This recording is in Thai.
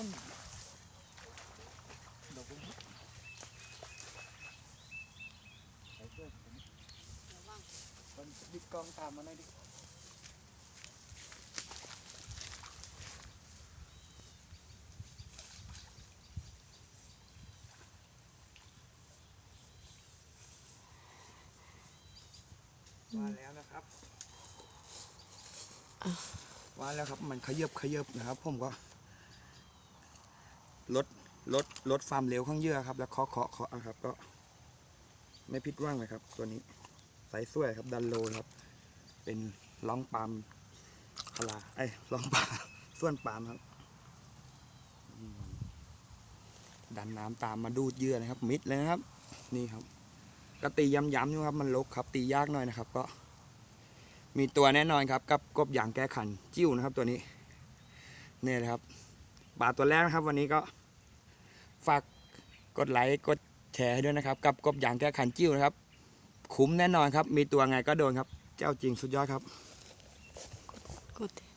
คนดอกบุญใส่เสื้อผมดิกกองตามมาหน่อยดิมาแล้วนะครับมาแล้วครับ มันขยับขยับนะครับ ผมก็ ลดลดลดความเร็วข้างเหยื่อครับ แล้วเคาะเคาะเคาะครับ ก็ ไม่ผิดว่างเลยครับ ตัวนี้ไซส์สวยครับ ดันโลครับ เป็นล่องปามคลาไอ้ล่องปามส่วนปามครับ ดันน้ำตามมาดูดเยื่อนะครับ มิดเลยนะครับ นี่ครับก็ตีย้ำๆอยู่ครับ มันลกครับ ตียากหน่อยนะครับ ก็ มีตัวแน่นอนครับ กับกบยางแก้ขัน จิ้วนะครับ ตัวนี้นี่ยนะครับปลาตัวแรกนะครับ วันนี้ก็ ฝากกดไลค์กดแชร์ให้ด้วยนะครับ กับกบอย่างแก้ขันจิ้วนะครับ คุ้มแน่นอนครับ มีตัวไงก็โดนครับ เจ้าจริงสุดยอดครับกดดิ